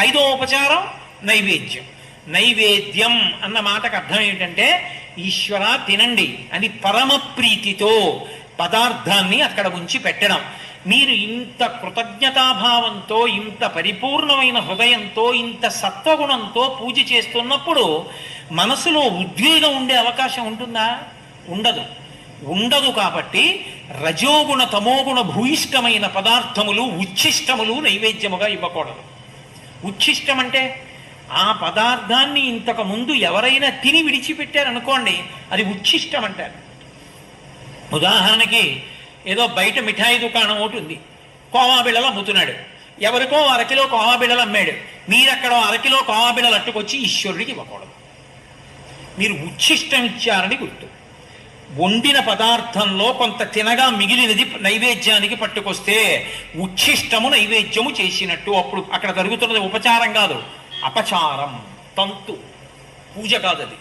ఐదో ఉపచారం నైవేద్యం. నైవేద్యం అన్న మాటకు అర్థం ఏంటంటే ఈశ్వర తినండి అని పరమ ప్రీతితో పదార్థాన్ని అక్కడ ఉంచి పెట్టడం. మీరు ఇంత కృతజ్ఞతాభావంతో ఇంత పరిపూర్ణమైన హృదయంతో ఇంత సత్వగుణంతో పూజ చేస్తున్నప్పుడు మనసులో ఉద్వేగం ఉండే అవకాశం ఉంటుందా? ఉండదు. ఉండదు కాబట్టి రజోగుణ తమోగుణ భూయిష్టమైన పదార్థములు ఉచ్ఛిష్టములు నైవేద్యముగా ఇవ్వకూడదు. ఉచ్ఛిష్టం అంటే ఆ పదార్థాన్ని ఇంతకు ముందు ఎవరైనా తిని విడిచిపెట్టారనుకోండి అది ఉచ్ఛిష్టం అంటారు ఉదాహరణకి ఏదో బయట మిఠాయి దుకాణం ఒకటి ఉంది కోవా బిళ్ళలు అమ్ముతున్నాడు. ఎవరికో అరకిలో కోవా బిళ్ళలు అమ్మాడు. మీరు అరకిలో కోవా బిళ్ళలు అట్టుకొచ్చి ఈశ్వరుడికి ఇవ్వకూడదు. మీరు ఉచ్ఛిష్టం ఇచ్చారని గుర్తు. వండిన పదార్థంలో కొంత తినగా మిగిలినది నైవేద్యానికి పట్టుకొస్తే ఉచ్ఛిష్టము నైవేద్యము చేసినట్టు. అప్పుడు అక్కడ జరుగుతున్నది ఉపచారం కాదు అపచారం తంతు పూజ కాదు అది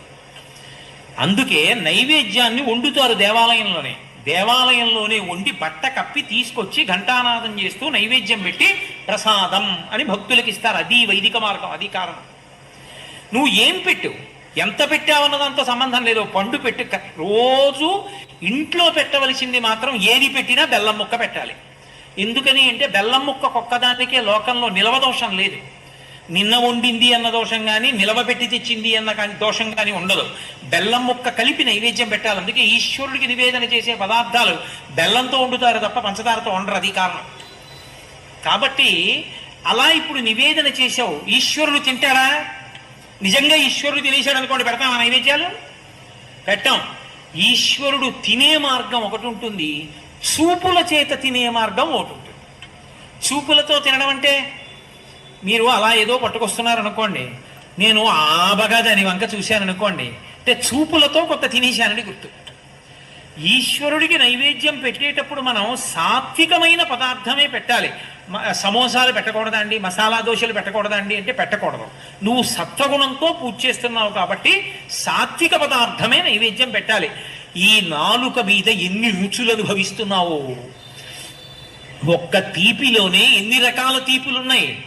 అందుకే నైవేద్యాన్ని వండుతారు దేవాలయంలోనే. దేవాలయంలోనే వండి బట్ట కప్పి తీసుకొచ్చి ఘంటానాదం చేస్తూ నైవేద్యం పెట్టి ప్రసాదం అని భక్తులకు ఇస్తారు. అది వైదిక మార్గం అది కారణం. నువ్వు ఏం పెట్టు? ఎంత పెట్టావన్నదంత సంబంధం లేదు. పండు పెట్టి. రోజు ఇంట్లో పెట్టవలసింది మాత్రం ఏది పెట్టినా బెల్లం ముక్క పెట్టాలి. ఎందుకని అంటే బెల్లం ముక్క ఒక్కదానికే లోకంలో నిలవ దోషం లేదు. నిన్న వండింది అన్న దోషం కానీ నిలవ పెట్టి తెచ్చింది అన్న కానీ దోషం కానీ ఉండదు. బెల్లం ముక్క కలిపి నైవేద్యం పెట్టాలి. అందుకే ఈశ్వరుడికి నివేదన చేసే పదార్థాలు బెల్లంతో వండుతారు తప్ప పంచదారతో వండరు. అది కారణం. కాబట్టి అలా ఇప్పుడు నివేదన చేసావు ఈశ్వరుడు తింటాడా? నిజంగా ఈశ్వరుడు తినేశాడు అనుకోండి పెడతాం నైవేద్యాలు? పెట్టాం. ఈశ్వరుడు తినే మార్గం ఒకటి ఉంటుంది చూపుల చేత తినే మార్గం ఒకటి ఉంటుంది. చూపులతో తినడం అంటే మీరు అలా ఏదో పట్టుకొస్తున్నారు అనుకోండి నేను ఆబగా దాని వంక చూశాను అనుకోండి అంటే చూపులతో కొంత తినేశానని గుర్తు. ఈశ్వరుడికి నైవేద్యం పెట్టేటప్పుడు మనం సాత్వికమైన పదార్థమే పెట్టాలి. సమోసాలు పెట్టకూడదా అండి మసాలా దోశలు పెట్టకూడదా అండి అంటే పెట్టకూడదు. నువ్వు సత్వగుణంతో పూజ చేస్తున్నావు కాబట్టి సాత్విక పదార్థమే నైవేద్యం పెట్టాలి. ఈ నాలుక మీద ఎన్ని రుచులు అనుభవిస్తున్నావు? ఒక్క తీపిలోనే ఎన్ని రకాల తీపులు ఉన్నాయి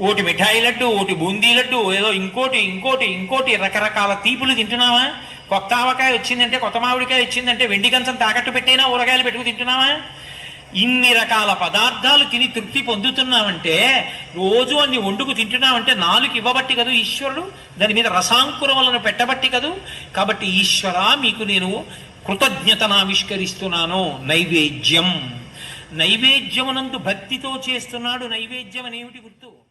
ఓటి మిఠాయి లడ్డు ఓటి బూందీ లడ్డు ఏదో ఇంకోటి ఇంకోటి ఇంకోటి రకరకాల తీపులు తింటున్నావా? కొత్త ఆవకాయ వచ్చిందంటే కొత్త మామిడికాయ వచ్చిందంటే వెండి కంచం తాకట్టు పెట్టైనా ఊరగాయలు పెట్టుకు తింటున్నావా? ఇన్ని రకాల పదార్థాలు తిని తృప్తి పొందుతున్నావంటే రోజు అన్ని వండుకు తింటున్నామంటే నాలుగు ఇవ్వబట్టి కదూ ఈశ్వరుడు? దాని మీద రసాంకురములను పెట్టబట్టి కదూ? కాబట్టి ఈశ్వర మీకు నేను కృతజ్ఞతను ఆవిష్కరిస్తున్నాను నైవేద్యం. నైవేద్యమునందు భక్తితో చేస్తున్నాడు నైవేద్యం అనేమిటి గుర్తు?